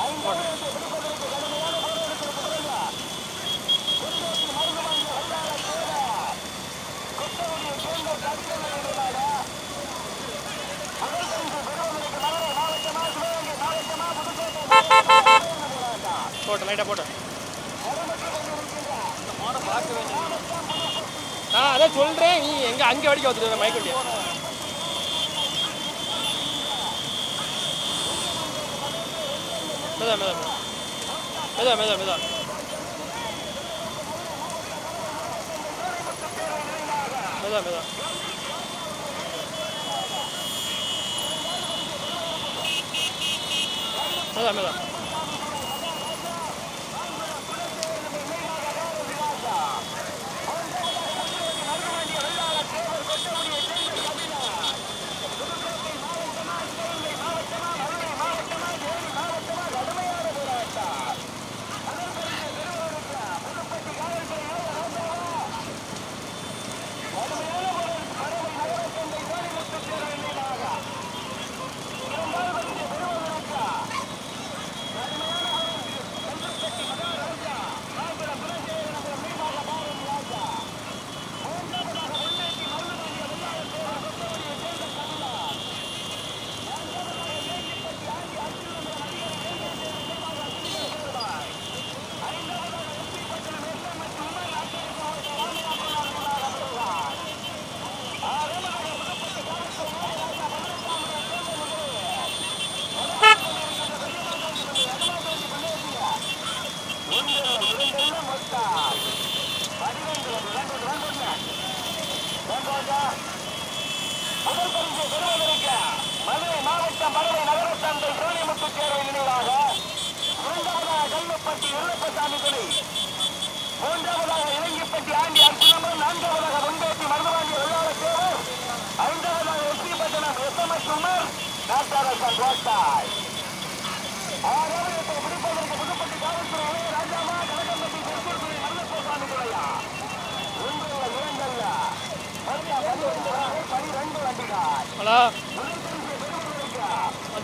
ஐந்து போட்டு லைட்டாக போட்டு. நான் அதான் சொல்றேன் நீ எங்கே அங்கே வடிக்க வந்துட்டு மைக் வண்டியா மேதா மேதா மேதா மேதா மேதா மேதா மேதா 没了没了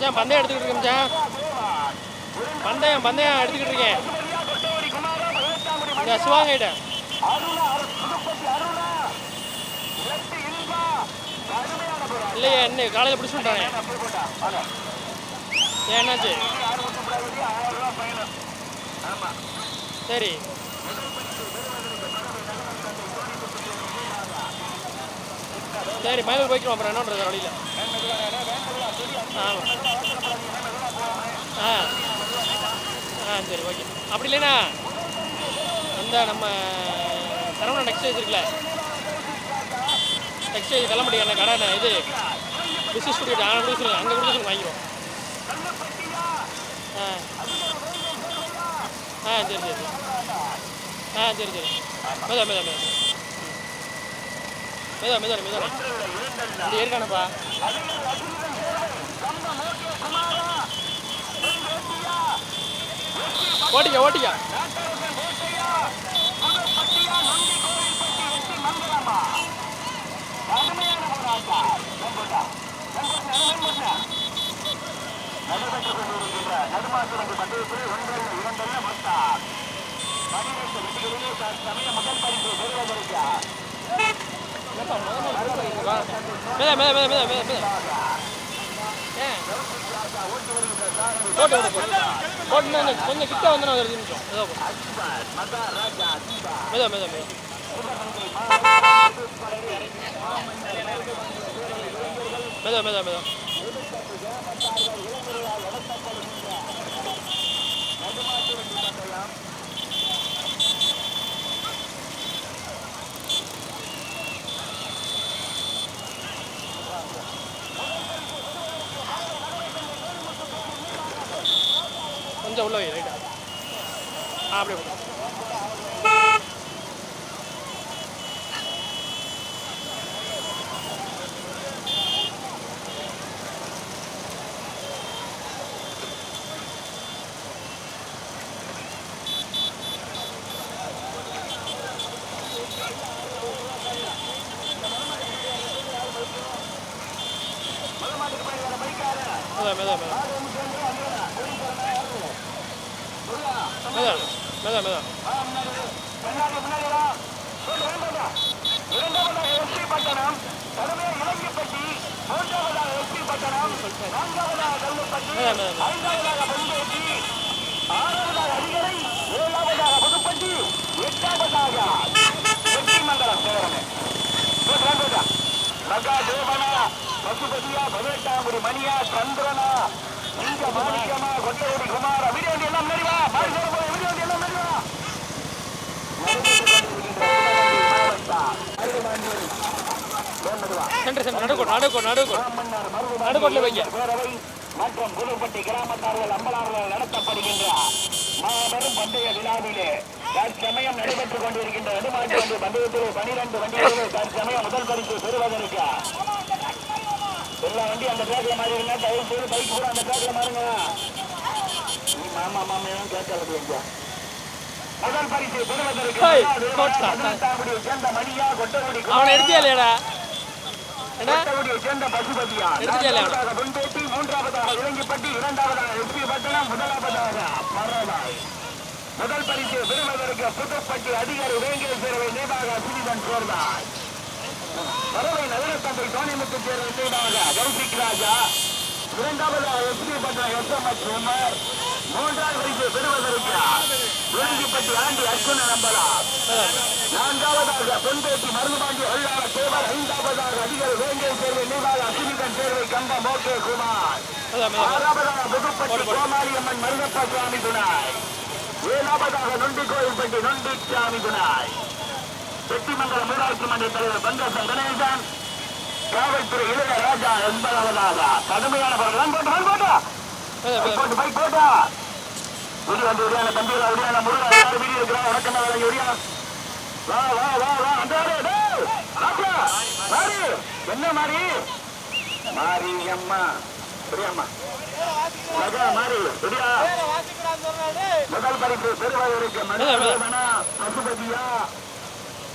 மச்சான் பந்தயம் எடுத்துக்கிட்டு இருக்கேன் மச்சான். பந்தயம் பந்தயம் எடுத்துக்கிட்டு இருக்கேன். இந்த சிவாங்கிட்ட இல்லையே என்ன காலையில் பிடிச்சி விட்டாங்க ஏன் என்னாச்சு? சரி. சரி மயில் போய்க்கிறோம் அப்புறம் என்ன பண்ணுறது வழியில்? ஆமாம் ஆ. ஆ சரி ஓகே அப்படி இல்லைண்ணா அந்த நம்ம சரவணன் எக்ஸ்சேஞ்ச் இருக்குல்ல? எக்ஸ்சேஞ்ச் கிளம்படி என்ன கடை இது பிசினஸ் ஸ்டுடியோ அங்கே கொடுக்க சொல்லுங்க அங்கே கொடுக்க சொல்லுங்க வாங்கிக்கிறோம் ஆ. ஆ சரி சரி சரி. ஆ சரி சரி. மேதா மேதா மேதா மேதா மேதா மேதா ஏற்கானப்பா ஓட்டிக்க ஓட்டிக்க. நடைபெற்றுக் கொண்டிருக்கின்ற நடுமாசுரங்கு பந்தயத்தில் ஒன்றில் இரண்டல்ல மொத்தம் பதினெட்டு வெற்றிகளிலே தற்சமய முதல் பரிசு பெறுவதற்கு மேல மேல மேல மேல மேல ஏன் ஓட்டு வருகிறது போட்டு விடு போட்டு. போட்டு இன்னும் கொஞ்சம் கிட்ட வந்து நான் ஒரு நிமிஷம். ஏதோ போட்டு மகாராஜா தீபா மேதா மேதா மேதா மேதா மேதா மேதா கிராமத்தார்கள் இளைஞர்களால் நடத்தப்படுகின்ற நடுமாட்டு வண்டி பந்தயம் கொஞ்சம் உள்ள வை ரைட்டா ஆ அப்படியே போடு. மலமாட்டுக்கு போய் வர பைக்கார மெதா மெதா மெதா ஆறு வந்து சேர்ந்து வந்துடுறா குடிக்கிறனா யாரு முருகா மெதா மெதா மெதா ஆ, முன்னாடி வா. முன்னாடி முன்னாடி வா. சொல்லு, வேண்டாம்டா. இரண்டாவதாக எஸ்பி பட்டணம் கடுமையாக இலங்கைப்பட்டி மூன்றாவதாக எஸ்பி பட்டணம் நான்காவதாக கல்லுப்பட்டி ஐந்தாவதாக பொங்கேட்டி ஆறாவதாக அடிகரை ஏழாவதாக புதுப்பட்டி எட்டாவதாக வெற்றிமங்கலம் சேரமே மகா தேவனா பசுபதியா பதினெட்டாங்குடி மணியா சந்திரனா இங்க மாணிக்கமா கொட்டையடி குமார் வீடியோ எல்லாம் நிறைவா வா சென்டர் சென்டர் நடுக்கோடு நடுக்கோடு நடுக்கோடு. நடுக்கோட்டில் வைங்க. மற்றும் புதுப்பட்டி கிராமத்தார்கள் அம்பலார்கள் நடத்தப்படுகின்ற மாபெரும் பந்தய விழாவிலே தற்சமயம் நடைபெற்றுக் கொண்டிருக்கின்ற நடுமாட்டு வண்டி பந்தயத்திலே பனிரெண்டு வண்டிகளிலே தற்சமயம் முதல் பரிசு பெறுவதற்கு எல்லா வண்டி அந்த ட்ராக்ல மாறி இருந்தா தயவு செய்து பைக் கூட அந்த ட்ராக்ல மாறுங்க மாமா மாமையும் கேட்கறது எங்க முதல் பரிசு பெறுவதற்கு அவனை எடுத்தியா இல்லையாடா? கொட்டகுடியை சேர்ந்த பசுபதியா பொன்பேட்டி மூன்றாவதாக இலங்கிப்பட்டி இரண்டாவதாக எஸ்பி பட்டணம் முதலாவதாக பரவாய். முதல் பரிசு பெறுவதற்கு புதுப்பட்டி அதிகாரி வேங்கேஸ்வரவை நிர்வாக சிறிதன் சேர்ந்தார். பறவை நகரத்தந்தை சோனிமுத்து சேர்வை நிர்வாக கௌசிக் ராஜா. இரண்டாவதாக எஸ்பி பட்டணம் எஸ் எம் உமர் மூன்றாவது பரிசு பெறுவதற்கு இலங்கிப்பட்டி ஆண்டி அர்ஜுன நம்பலா பொன்பேட்டி மருதுபாண்டி வல்லாள தேவர் ஐந்தாவதாக அதிகாரி வேங்கை சேர்வை நிர்வாக அசினிதன் சேர்வை கம்ப மோகே குமார். ஆறாவதாக புதுப்பட்டி கோமாரியம்மன் மருதப்ப சுவாமி துணாய். ஏழாவதாக நொண்டி கோயில்பட்டி நொண்டி சுவாமி துணாய். வெற்றிமங்கலம் ஊராட்சி மன்ற தலைவர் பங்கசம் கணேசன். காவல்துறை இளைய ராஜா என்பதாவதாக கடுமையான போராட்டம் போட்டு போட்டா. போட்டு வந்து உரியான தம்பிகளா உரியான முருகா எல்லாரும் வீடியோ இருக்கிறான் வழங்கி உரியா வா வா வா வா அந்த ஆளு, டேய், ஆட்டா, மாறி. என்ன மாறி? மாறி அம்மா பெரியம்மா. மகா மாறி. பெரியா முதல் பரிசு பெறுவதற்கு மனோரமனா பசுபதியா?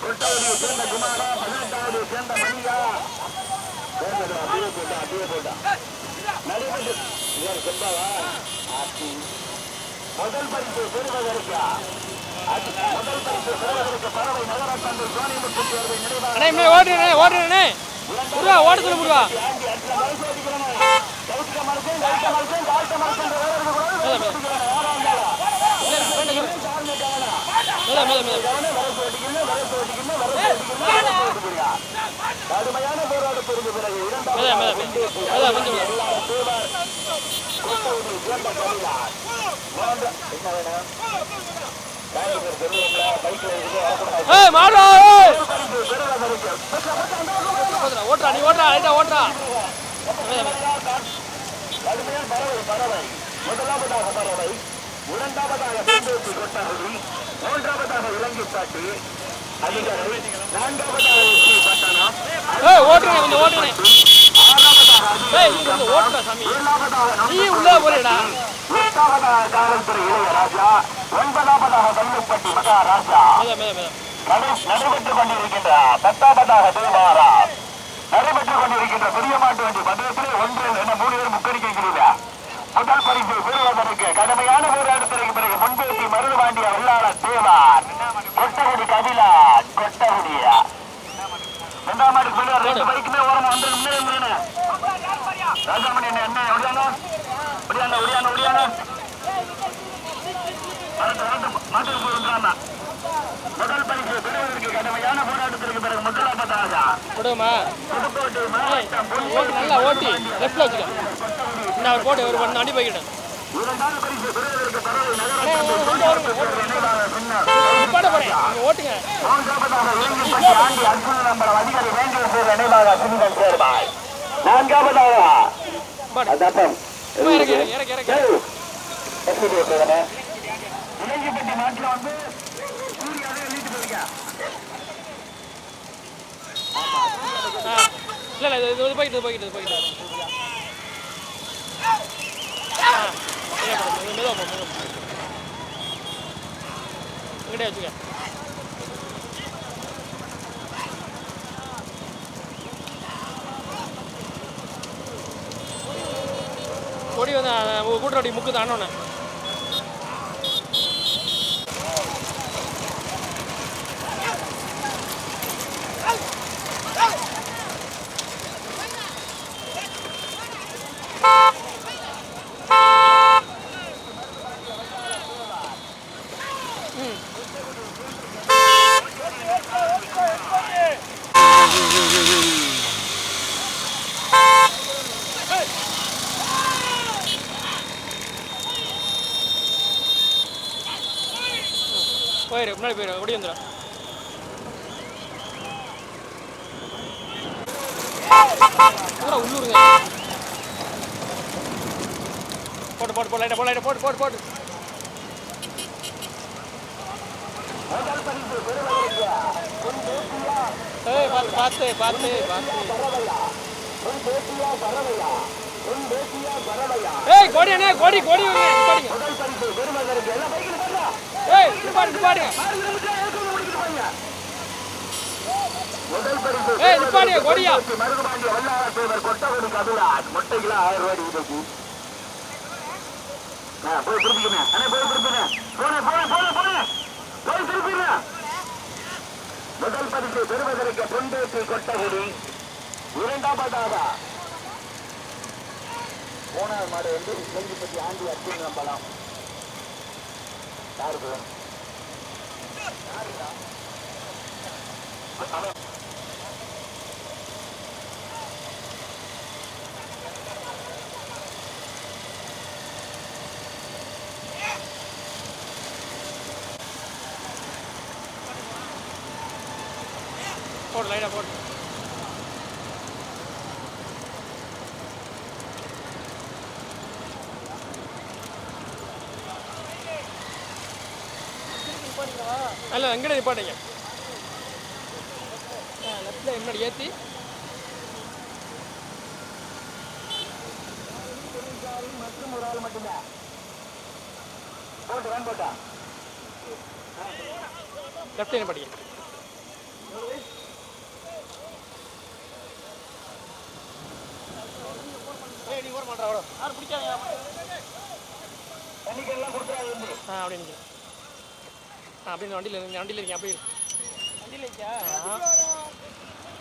கொட்டவதியை சேர்ந்த குமாரா பதினெட்டாவது சேர்ந்த மணியா? அப்படியே போட்டா அப்படியே போட்டா. செம்பாவா? ஆத்தி. முதல் பரிசு பெறுவதற்கு முதல் பரிசு பெறுவதற்கு பறவை சோனிமுத்து நினைவாக ஓடுறேனே ஓடுறேனே முருகா ஓட சொல்லு முருகா கடுமையான போராட்டத்திற்கு பிறகு இரண்டாவது என்ன வேணும் ஓடுறா நீ மெதா மெதா கடுமையான பறவை முதலாவதாக பறவை இரண்டாவதாக பெருந்தோட்டி கொட்டகுடி மூன்றாவதாக இலங்கைப்பாட்டி அதிகாரி நான்காவதாக எஸ்பி பட்டணம் ஏய் ஓடுறேன் கொஞ்சம் ஓடுறேன் ஆறாவதாக ஏய் நீ ஏழாவதாக உள்ளே போறியடா. எட்டாவதாக காவல்துறை இளையராஜா ஒன்பதாவதாக கல்லுப்பட்டி மகாராஜா. மெதா மெதா மெதா நடை- நடைபெற்றுக் கொண்டிருக்கின்ற பத்தாவதாக தேவாரா நடைபெற்றுக் கொண்டிருக்கின்ற பெரிய மாட்டு வண்டி பந்தயத்திலே ஒன்று என்ன மூணு பேர் முக்கணிக்கிறீங்க முதல் பரிசு பெறுவதற்கு கடுமையான போராட்டத்திற்கு பிறகு முன்பேசி மருதுபாண்டிய வெள்ளாள தேவார். கொட்டகுடி கபிலா கொட்டகுடியா ரெண்டாம் மாட்டுக்கு ரெண்டு பைக்குமே ஓரமா வந்து முன்னே ராஜாமணி என்ன என்ன வரட்டு மாட்டுக்கு போயிருந்தாங்க முதல் பரிசு பெறுவதற்கு கடுமையான போராட்டத்திற்கு பிறகு முதலாவதாக விடுமா புதுக்கோட்டை ஏய் மாவட்டம் ஓட்டு நல்லா ஓட்டி. லெஃப்ட்ல வச்சுக்க. கொட்டகுடி இந்த அவர் போட்டு ஒரு வண்டி போய்கிட்டேன் இரண்டாவது பரிசு பெறுவதற்கு பறவை நகர நினைவாக பின்னர் பாட போறேன் நீங்க ஓட்டுங்க. மூன்றாவதாக வேங்கிப்பட்டி ஆண்டி அர்ஜுன நம்பர் அதிகாரி வேங்கூர் பேர் நினைவாக சுனிதன் சேர்வாய். நான்காவதாக அதப்பம் இளைஞப்பட்டி நாட்டில் வந்து சூர்யாவே எழுதிட்டு போயிருக்கா. ஆ இல்லை இல்லை இது போய்கிட்டு இது போய்கிட்டு இது மெது- மெதுவா போ மெதுவா போ. இங்கிட்டே வச்சுக்க கொடி வந்து கூட்டுறடி முக்கு தானோண்ணே போயிரு முன்னாடி போயிரு ஓடி வந்துடும் பூரா உள்ளூருங்க போட்டு போட்டு போட்டு லைட்டா போட்டு லைட்டா போட்டு போட்டு போட்டு முதல் பரிசு பெறுவதற்கு உன் பேட்டியா ஏய் பார்த்து பார்த்து பார்த்து பார்த்து பறவையா உன் பேட்டியா பறவையா உன் பேட்டியா பறவையா ஏய் கோடி அண்ணே ஏய் நிப்பாடு நிப்பாடுங்க ஏய் நிப்பாடுங்க மருதுபாண்டி தேவர் ஆயிரம் ரூபாய் போய் திருப்பிக்கணும். அண்ணே போய் திருப்பினேன் போனேன் போய் திருப்பினேன் முதல் பரிசு பெறுவதற்கு பொன்பேசி கொட்டகுடி. இரண்டாவதாக போனார் மாடு வந்து நெல்லிப்பட்டி ஆண்டி அர்ஜுன் நம்பலாம். யாருக்கு போடு லைட்டா போடு. அல்ல எங்கட நிப்பாட்டீங்க லெஃப்டில் முன்னாடி ஏற்றி மற்றும் ஒரு ஆள் மட்டும்தான் போட்டு வேன் போட்டா லெஃப்டில் நிப்பாட்டிங்க ஏய் நீ ஓர மாட்டா அவ்வளோ யாரும் பிடிக்காங்க தண்ணிக்கெல்லாம் கொடுத்துறாரு வந்து ஆ அப்படி நிற்க ஆ அப்படி இந்த வண்டியில் இருங்க வண்டியில் இருக்கீங்க அப்படி வண்டியில் இருக்கா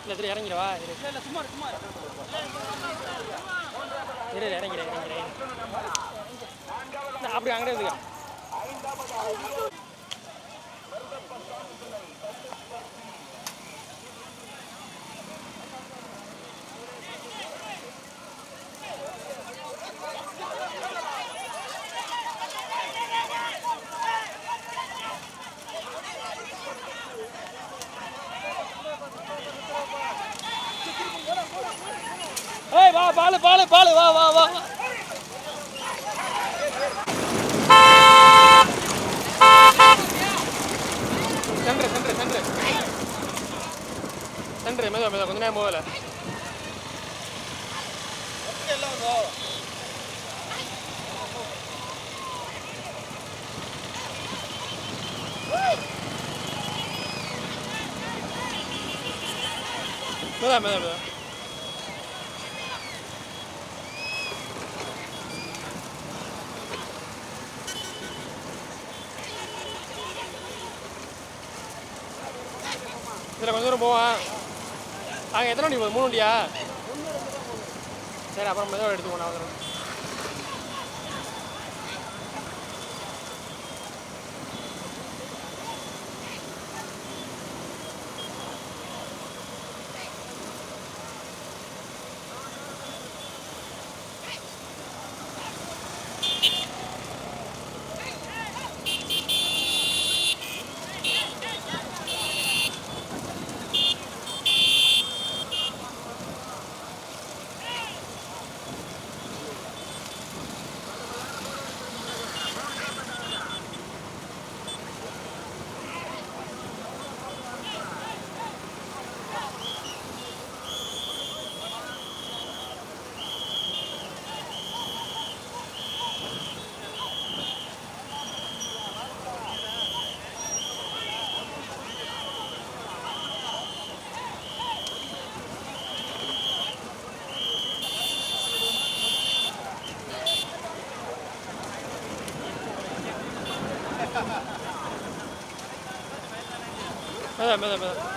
இல்லை சரி இறங்கிடவா இல்லை சும்மா சும்மா இரு. இறங்கிறேன் இல்லை, அப்படி அங்கே இருந்துக்க. ஏய் வா பாலு பாலு பாலு வா வா வா. வா. சென்று சென்று சென்று. சென்று மெதுவா மெதுவா கொஞ்ச நேரம் போகல. மெதுவா மெதுவா மெதுவா. தான் போவேன் அங்கே எத்தனை வண்டி போகுது? மூணு வண்டியா? சரி அப்புறம் மெதுவாக எடுத்துக்கோண்ணா நான் வந்துடுறேன் மெத மெத மெத கடுமையான ஓட்டு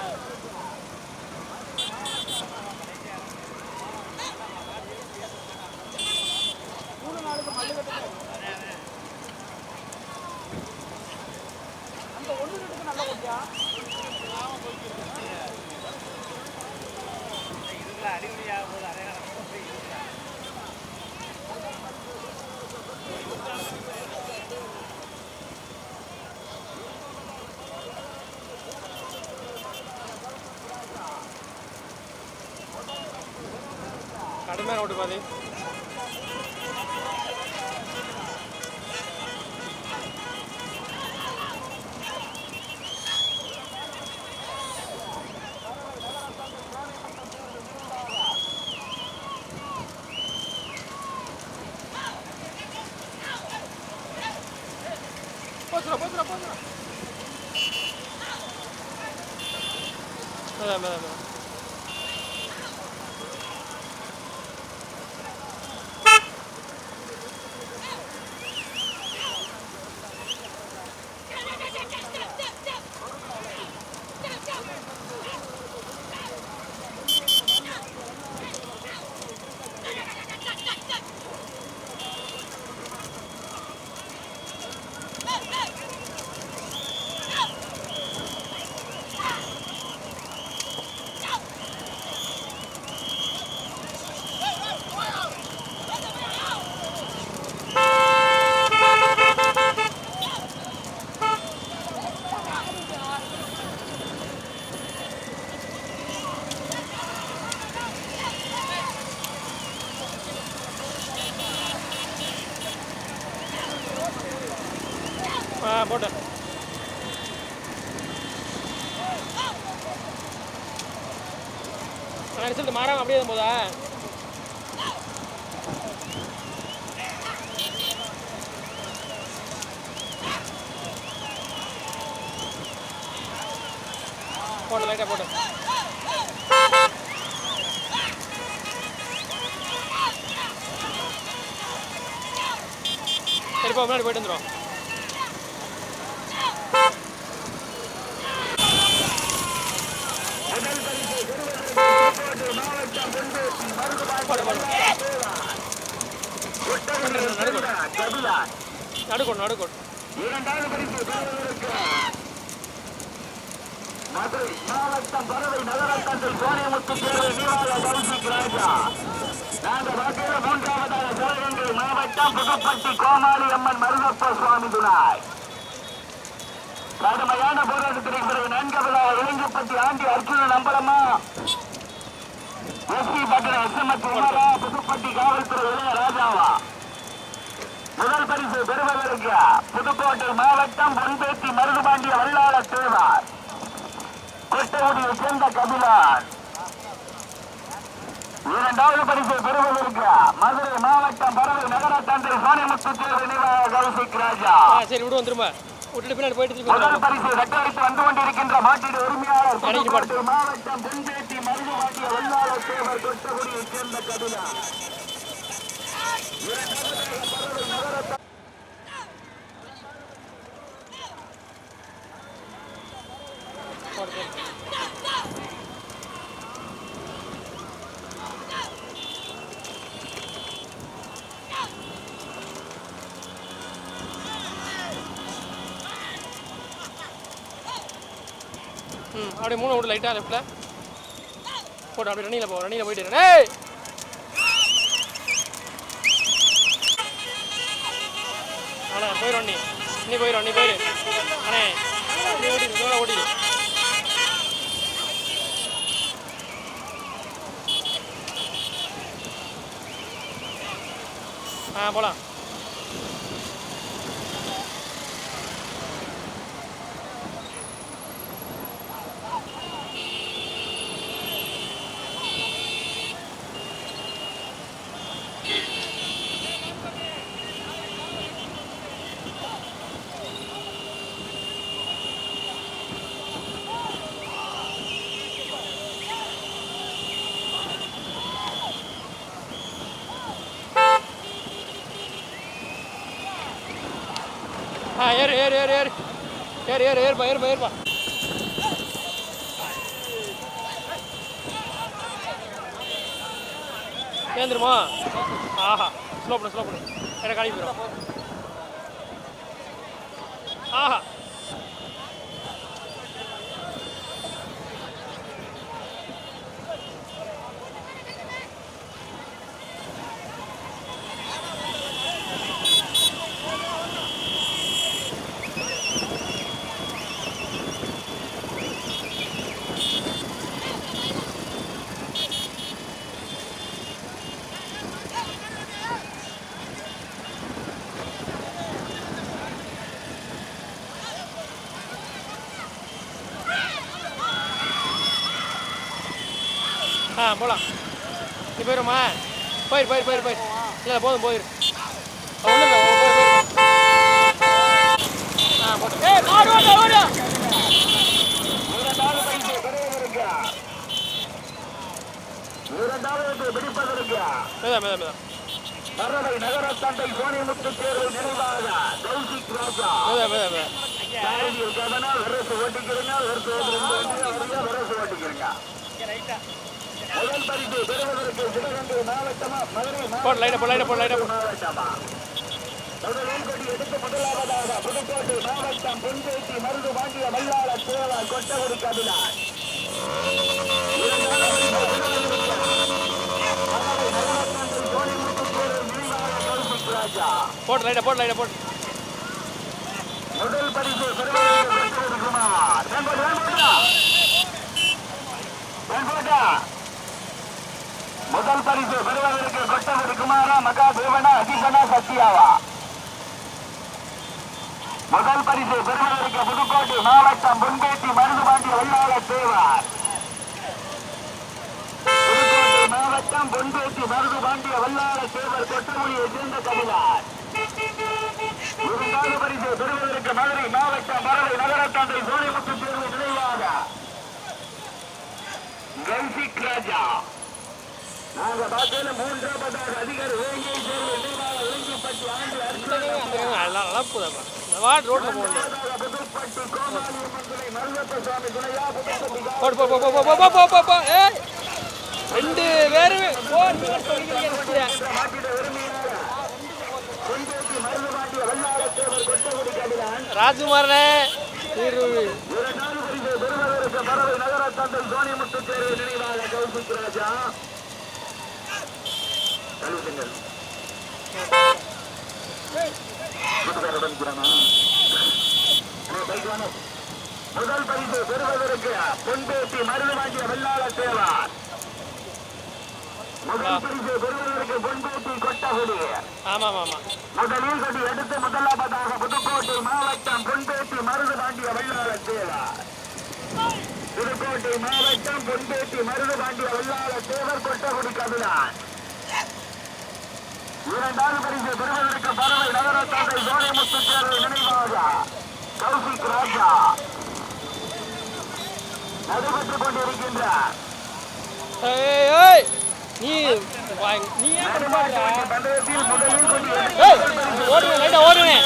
பாதி. போச்சுடா போச்சுடா போச்சுடா. அதான் மேடம் மேடம் போட்டு. நான் ரிசல்ட் மாறாம அப்படியே தான் போதா? போட்டு லைட்டாக போட்டு சரிப்பா முன்னாடி போயிட்டு வந்துடும் போடு போடு நடுக்கணும் நடுக்கணும் இரண்டாவது பரிசு மதுரை மாவட்டம் பறவை நகரக்கத்தில் சோனியமுத்து தேர்வு கௌசிக் ராஜா நாங்கள் மூன்றாவதாக சிவகங்கை மாவட்டம் புதுப்பட்டி கோமாளி அம்மன் மருதப்ப சுவாமி துணாய். கடுமையான போராட்டத்திற்கு பிறகு நான்காவதாக ஆண்டி அர்ஜுனன் எஸ்பி புதுப்பட்டி காவல்துறை இளைய ராஜாவா. முதல் பரிசு பெறுவதற்கு புதுக்கோட்டை மாவட்டம் பொன்பேட்டி மருதுபாண்டிய வல்லாள தேவார். கொட்டகுடியை சேர்ந்த கபிலான். இரண்டாவது பரிசு பெறுவதற்கு மதுரை மாவட்டம் பறவை நகர தந்தை சோனிமுத்து தேர்வு நிர்வாக கௌசிக் ராஜா. சரி விட்டுட்டு பின்னாடி போயிட்டு முதல். பரிசு வெட்டடித்து வந்து கொண்டிருக்கின்ற மாட்டின் உரிமையாளர். புதுக்கோட்டை மாவட்டம் பொன்பேட்டி மருதுபாண்டிய வல்லாள தேவர் கொட்டகுடியை சேர்ந்த கபிலான். அப்படியே மூணு லெஃப்ட்டில் போட்டு அப்படி ரன்னிங்கில் போ ரன்னிங்கில் போயிட்டு ஏய் அண்ணா போயிடும் நீ நீ போயிடும் நீ போயிடு அண்ணே நீ ஓட்டிடு தோலை ஓட்டிடு ஆ போகலாம் ஏறு ஏறு ஏறு ஏறு. ஏறு ஏறு ஏறுப்பா ஏறுப்பா ஏறுப்பா. ஏந்திருமா? ஆஹா ஸ்லோ பண்ணு ஸ்லோ பண்ணு. என்ன காலி ஆஹா. போகலாம் போகலாம் நீ போயிடுமா போயிரு போயிரு போயிரு போயிரு. இல்லை போதும் போயிரு. ஓட்டிக்கிறீங்க ஓட்டிக்கிறீங்க முதல் பரிசு பெறுவதற்கு சிவகங்கை மாவட்டமா மதுரை மாவட்டமா முதலில் கொடி எடுத்து முதலாவதாக புதுக்கோட்டை மாவட்டம் பொன்பேட்டி மருது வாங்கிய மல்லாள சேவா கொட்டகுடி கபிலான் போட்டு லைட்டை போட்டு லைட்டை போட்டு முதல் பரிசு பெறுவதற்கு குமார். குமார் வெண்போட்டா வெண்போட்டா. முதல் பரிசு பெறுவதற்கு கொட்டகுடி குமாரா மகா தேவனா அதிபனா சத்யாவா முதல் பரிசு பெறுவதற்கு புதுக்கோட்டை மாவட்டம் பொன்பேட்டி மருதுபாண்டி வல்லாள தேவார். புதுக்கோட்டை மாவட்டம் பொன்பேட்டி மருதுபாண்டிய வல்லாள தேவர் கொட்டமொழியை சேர்ந்த கவிழார் இரண்டாவது பரிசு பெறுவதற்கு மதுரை மாவட்டம் பறவை நகரத்தந்தை சோனிமுத்து தேர்வு நினைவாக. கௌசிக் ராஜா. நாங்க பார்த்ததுல மூன்றாவது அதிகாரி நினைவாக கௌசிக் ராஜா. கழுவுங்கள் வீட்டுக்காரருடன் முதல் பரிசு பெறுவதற்கு பொன்பேட்டி மருந்து வாங்கிய வெள்ளாள தேவார் முதல் பரிசு பெறுவதற்கு பொன்பேட்டி கொட்டகுடி முதலில் கொடி எடுத்து முதலாவதாக புதுக்கோட்டை மாவட்டம் பொன்பேட்டி மருந்து வாங்கிய வெள்ளாள தேவர் புதுக்கோட்டை மாவட்டம் பொன்பேட்டி மருந்து வாங்கிய வெள்ளாள சேவர் கொட்டகுடி கபிலான் இரண்டாவது பரிசு பெறுவதற்கு பறவை நகர தந்தை சோனிமுத்து தேர்வு நினைவாக கௌசிக் ராஜா. நடைபெற்றுக் கொண்டிருக்கின்ற நீ நீ ஏன் பண்ண மாட்டேன் ஓடுவேன் லைட்டா ஓடுவேன்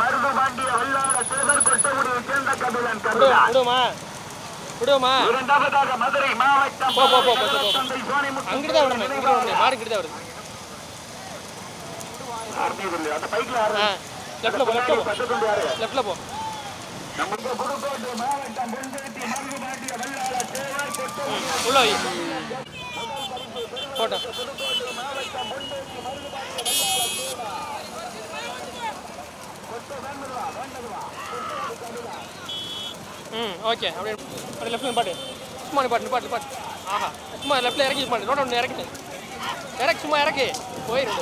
மருது பாண்டிய வல்லாட தேவர் கொட்டமுடி சேர்ந்த கபிலன் கபிலா விடுவோமா? இரண்டாவதாக மதுரை மாவட்டம் போ போ போ போ போ. அங்கிட்டு தான் வரணும் இங்கிட்டு வரணும் மாடு தான் வருது போட்டோ. ம் ஓகே அப்படியே அப்படியே லெஃப்ட்டில் பாட்டு. சும்மா நீ பாட்டு பாட்டு பாட்டு. ஆஹா. சும்மா லெஃப்ட்டில் இறக்கி பாட்டு நோட் ஒன்று இறக்கி இறக்கு சும்மா இறக்கு. போயிரு.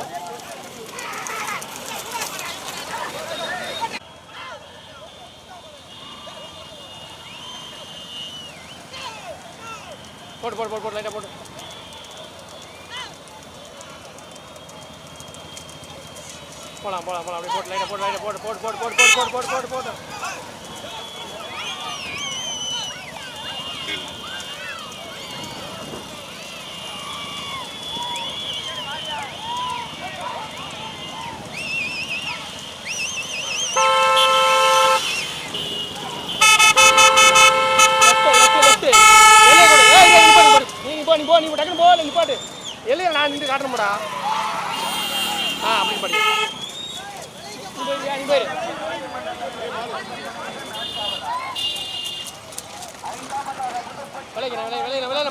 போட்டு போட்டு போட்டு போட்டு லைட்டாக போட்டு போலாம் போலாம் போலாம். அப்படியே போட்டு லைட்டாக போட்டு லைட்டாக போட்டு போட்டு போட்டு போட்டு போட்டு போட்டு போட்டு போட்டு போட்டு போ நீ டக்குனு போ இல்லை நிப்பாட்டு இல்லையா நான் நின்று காட்டணும்டா. ஆ அப்படி பாடி. நீ போயிரு விளையில விளையில விளையில